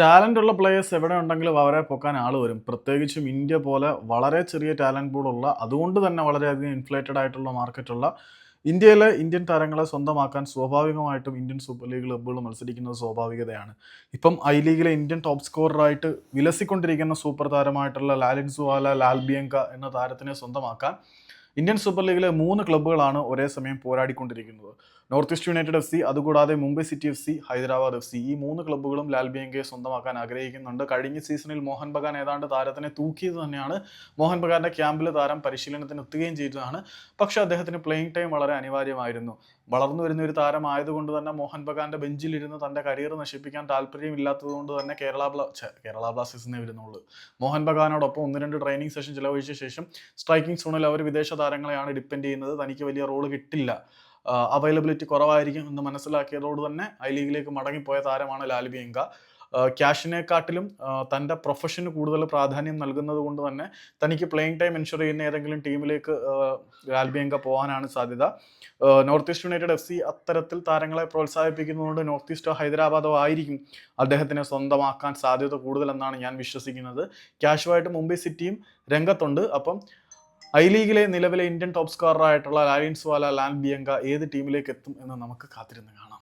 Talent ഉള്ള players എവിടെ ഉണ്ടെങ്കിലും അവരെ പൊക്കാൻ ആൾ വരും. പ്രത്യേകിച്ചും ഇന്ത്യ പോലെ വളരെ ചെറിയ ടാലന്റ് പൂളുള്ള അതുകൊണ്ട് തന്നെ വളരെയധികം ഇൻഫ്ലേറ്റഡ് ആയിട്ടുള്ള മാർക്കറ്റുള്ള ഇന്ത്യയിലെ ഇന്ത്യൻ താരങ്ങളെ സ്വന്തമാക്കാൻ സ്വാഭാവികമായിട്ടും ഇന്ത്യൻ സൂപ്പർ ലീഗ് ക്ലബ്ബുകൾ മത്സരിക്കുന്നത് സ്വാഭാവികതയാണ്. ഇപ്പം ഐ ലീഗിലെ ഇന്ത്യൻ ടോപ്പ് സ്കോററായിട്ട് വിലസിക്കൊണ്ടിരിക്കുന്ന സൂപ്പർ താരമായിട്ടുള്ള ലാലിൻ സുവാല ലാൽബിയങ്ക എന്ന താരത്തിനെ സ്വന്തമാക്കാൻ ഇന്ത്യൻ സൂപ്പർ ലീഗിലെ മൂന്ന് ക്ലബ്ബുകളാണ് ഒരേ സമയം പോരാടിക്കൊണ്ടിരിക്കുന്നത്. North East United F C അതുകൂടാതെ Mumbai City F C Hyderabad F C. ഈ മൂന്ന് ക്ലബ്ബുകളും ലാൽ ബിയങ്കയെ സ്വന്തമാക്കാൻ ആഗ്രഹിക്കുന്നുണ്ട്. കഴിഞ്ഞ സീസണിൽ മോഹൻ ബഗാൻ ഏതാണ്ട് താരത്തിനെ തൂക്കിയത് തന്നെയാണ്. മോഹൻ ബഗാന്റെ ക്യാമ്പിൽ താരം പരിശീലനത്തിന് എത്തുകയും ചെയ്തതാണ്. പക്ഷേ അദ്ദേഹത്തിന് പ്ലേയിങ് ടൈം വളരെ അനിവാര്യമായിരുന്നു. വളർന്നു വരുന്ന ഒരു താരമായതുകൊണ്ട് തന്നെ മോഹൻ ബഗാന്റെ ബെഞ്ചിലിരുന്ന് തന്റെ കരിയർ നശിപ്പിക്കാൻ താല്പര്യമില്ലാത്തത് കൊണ്ട് തന്നെ കേരള ബ്ലാ കേരള ബ്ലാസ്റ്റേഴ്സിനെ വരുന്നുള്ളൂ. മോഹൻ ബഗാനോടൊപ്പം ഒന്ന് രണ്ട് ട്രെയിനിങ് സെഷൻ ചിലവഴിച്ച ശേഷം സ്ട്രൈക്കിംഗ് സോണിൽ അവർ വിദേശ താരങ്ങളെയാണ് ഡിപ്പെൻഡ് ചെയ്യുന്നത്. തനിക്ക് വലിയ റോൾ കിട്ടില്ല. അവൈലബിലിറ്റി കുറവായിരിക്കും എന്ന് മനസ്സിലാക്കിയതോട് തന്നെ ഐ ലീഗിലേക്ക് മടങ്ങിപ്പോയ താരമാണ് ലാൽബിയങ്ക ക്യാഷിനെക്കാട്ടിലും തന്റെ പ്രൊഫഷന് കൂടുതൽ പ്രാധാന്യം നൽകുന്നത് കൊണ്ട് തന്നെ തനിക്ക് പ്ലേയിങ് ടൈം എൻഷുർ ചെയ്യുന്ന ഏതെങ്കിലും ടീമിലേക്ക് ലാൽബിയങ്ക പോകാനാണ് സാധ്യത. North East United F C അത്തരത്തിൽ താരങ്ങളെ പ്രോത്സാഹിപ്പിക്കുന്നതുകൊണ്ട് നോർത്ത് ഈസ്റ്റോ ഹൈദരാബാദോ ആയിരിക്കും അദ്ദേഹത്തിനെ സ്വന്തമാക്കാൻ സാധ്യത കൂടുതലെന്നാണ് ഞാൻ വിശ്വസിക്കുന്നത്. ക്യാഷുമായിട്ട് മുംബൈ സിറ്റിയും രംഗത്തുണ്ട്. അപ്പം ഐ ലീഗിലെ നിലവിലെ ഇന്ത്യൻ ടോപ്പ് സ്കോററായിട്ടുള്ള ലാലിൻസ് വാല ലാൽ ബിയങ്ക ഏത് ടീമിലേക്ക് എത്തും എന്ന് നമുക്ക് കാത്തിരുന്ന് കാണാം.